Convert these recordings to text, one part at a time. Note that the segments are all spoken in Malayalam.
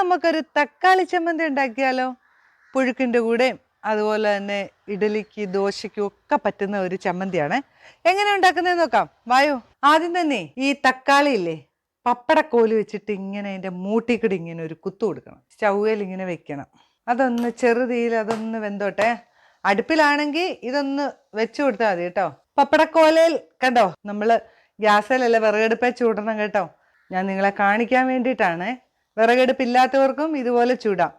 നമുക്കൊരു തക്കാളി ചമ്മന്തി ഉണ്ടാക്കിയാലോ? പുഴുക്കിന്റെ കൂടെ അതുപോലെ തന്നെ ഇഡലിക്ക് ദോശയ്ക്കും ഒക്കെ പറ്റുന്ന ഒരു ചമ്മന്തിയാണ്. എങ്ങനെ ഉണ്ടാക്കുന്നത് നോക്കാം. വായോ ആദ്യം തന്നെ ഈ തക്കാളി ഇല്ലേ പപ്പടക്കോൽ വെച്ചിട്ട് ഇങ്ങനെ അതിന്റെ മൂട്ടിക്കിടി ഇങ്ങനെ ഒരു കുത്തു കൊടുക്കണം. സ്റ്റൗവിൽ ഇങ്ങനെ വെക്കണം. അതൊന്ന് ചെറുതീയിൽ അതൊന്ന് വെന്തോട്ടെ. അടുപ്പിലാണെങ്കിൽ ഇതൊന്ന് വെച്ചു കൊടുത്താൽ മതി കേട്ടോ. പപ്പടക്കോലയിൽ കണ്ടോ നമ്മൾ ഗ്യാസിലല്ല വിറകടുപ്പേ ചൂടണം കേട്ടോ. ഞാൻ നിങ്ങളെ കാണിക്കാൻ വേണ്ടിയിട്ടാണ്. വിറകടുപ്പില്ലാത്തവർക്കും ഇതുപോലെ ചൂടാം.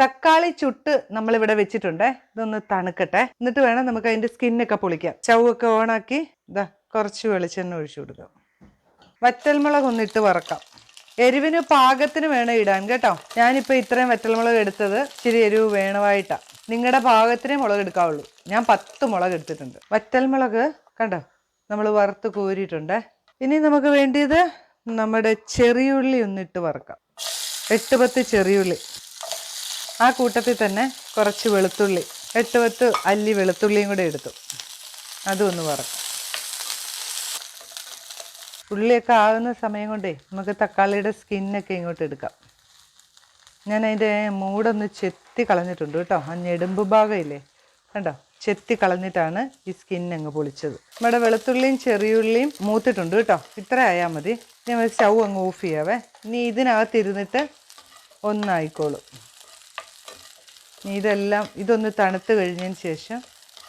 തക്കാളി ചുട്ട് നമ്മളിവിടെ വെച്ചിട്ടുണ്ട്. ഇതൊന്ന് തണുക്കട്ടെ. എന്നിട്ട് വേണം നമുക്ക് അതിന്റെ സ്കിന്നൊക്കെ പൊളിക്കാം. ചവൊക്കെ ഓണാക്കി ഇതാ കുറച്ച് വെളിച്ചെണ്ണ ഒഴിച്ചു കൊടുക്കാം. വറ്റൽമുളക് ഒന്നിട്ട് വറക്കാം. എരിവിന് പാകത്തിന് വേണം ഇടാൻ കേട്ടോ. ഞാനിപ്പോൾ ഇത്രയും വറ്റൽമുളക് എടുത്തത് ഇച്ചിരി എരിവ് വേണമായിട്ടാ. നിങ്ങളുടെ പാകത്തിനേ മുളക് എടുക്കാവുള്ളൂ. ഞാൻ പത്ത് മുളക് എടുത്തിട്ടുണ്ട്. വറ്റൽമുളക് കണ്ടോ? നമ്മൾ വറുത്ത് കോരിയിട്ടുണ്ട്. ഇനി നമുക്ക് വേണ്ടിയത് നമ്മുടെ ചെറിയുള്ളി ഒന്നിട്ട് വറക്കാം. എട്ട് പത്ത് ചെറിയുള്ളി. ആ കൂട്ടത്തിൽ തന്നെ കുറച്ച് വെളുത്തുള്ളി. എട്ട് പത്ത് അല്ലി വെളുത്തുള്ളിയും കൂടെ എടുത്തു. അതും ഒന്ന് വറക്കാം. ഉള്ളിയൊക്കെ ആകുന്ന സമയം കൊണ്ടേ നമുക്ക് തക്കാളിയുടെ സ്കിന്നൊക്കെ ഇങ്ങോട്ട് എടുക്കാം. ഞാൻ അതിന്റെ മൂടൊന്ന് ചെത്തി കളഞ്ഞിട്ടുണ്ട് കേട്ടോ. ആ ഞെടുമ്പ് ഭാഗമില്ലേ കണ്ടോ? ചെത്തി കളഞ്ഞിട്ടാണ് ഈ സ്കിൻ അങ്ങ് പൊളിച്ചത്. നമ്മുടെ വെളുത്തുള്ളിയും ചെറിയുള്ളിയും മൂത്തിട്ടുണ്ട് കേട്ടോ. ഇത്ര ആയാൽ മതി. ഞാൻ സ്റ്റൗ അങ്ങ് ഓഫ് ചെയ്യാവേ. ഇനി ഇതിനകത്ത് ഇരുന്നിട്ട് ഒന്നായിക്കോളും. ഇതെല്ലാം ഇതൊന്ന് തണുത്ത് കഴിഞ്ഞതിന് ശേഷം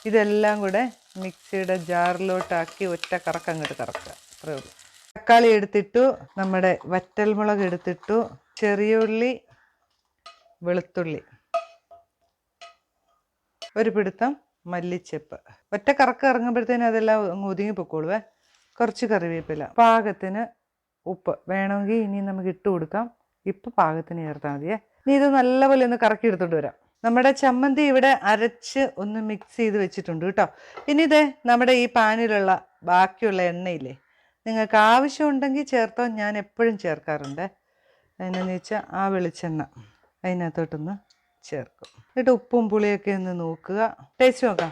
ഇതെല്ലാം കൂടെ മിക്സിയുടെ ജാറിലോട്ടാക്കി ഒറ്റ കറക്കം അങ്ങോട്ട് കറക്കുക. അത്രേ ഉള്ളൂ. തക്കാളി എടുത്തിട്ടു നമ്മുടെ വറ്റൽമുളക് എടുത്തിട്ടു ചെറിയ ഉള്ളി വെളുത്തുള്ളി. ഒരു പിടുത്തം മല്ലിച്ചെപ്പ്. ഒറ്റ കറക്കം ഇറങ്ങുമ്പോഴത്തേനും അതെല്ലാം അങ്ങ് ഒതുങ്ങി പൊക്കോളുവേ. കുറച്ച് കറിവേപ്പില. പാകത്തിന് ഉപ്പ്. വേണമെങ്കിൽ ഇനി നമുക്ക് ഇട്ട് കൊടുക്കാം. ഇപ്പം പാകത്തിന് ചേർത്താൽ മതിയേ. ഇനി ഇത് നല്ലപോലെ ഒന്ന് കറക്കി എടുത്തോണ്ട് വരാം. നമ്മുടെ ചമ്മന്തി ഇവിടെ അരച്ച് ഒന്ന് മിക്സ് ചെയ്ത് വെച്ചിട്ടുണ്ട് കേട്ടോ. ഇനി ഇതേ നമ്മുടെ ഈ പാനിലുള്ള ബാക്കിയുള്ള എണ്ണയില്ലേ നിങ്ങൾക്ക് ആവശ്യമുണ്ടെങ്കിൽ ചേർത്തോ. ഞാൻ എപ്പോഴും ചേർക്കാറുണ്ട്. അതിനെന്ന് വെച്ചാൽ ആ വെളിച്ചെണ്ണ അതിനകത്തോട്ടൊന്ന് ചേർക്കും. എന്നിട്ട് ഉപ്പും പുളിയൊക്കെ ഒന്ന് നോക്കുക. ടേസ്റ്റ് നോക്കാം.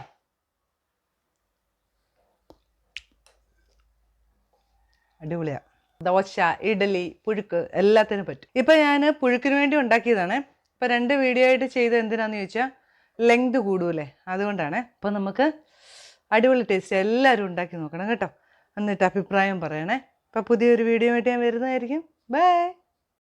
അടിപൊളിയാ. ദോശ ഇഡലി പുഴുക്ക് എല്ലാത്തിനും പറ്റും. ഇപ്പം ഞാൻ പുഴുക്കിന് വേണ്ടി ഉണ്ടാക്കിയതാണ്. ഇപ്പം രണ്ട് വീഡിയോ ആയിട്ട് ചെയ്ത് എന്തിനാന്ന് ചോദിച്ചാൽ ലെങ്ത് കൂടൂലേ അതുകൊണ്ടാണ്. അപ്പം നമുക്ക് അടിപൊളി ടേസ്റ്റ് എല്ലാവരും ഉണ്ടാക്കി നോക്കണം കേട്ടോ. എന്നിട്ട് അഭിപ്രായം പറയണേ. അപ്പം പുതിയൊരു വീഡിയോ ആയിട്ട് ഞാൻ വരുന്നതായിരിക്കും. ബൈ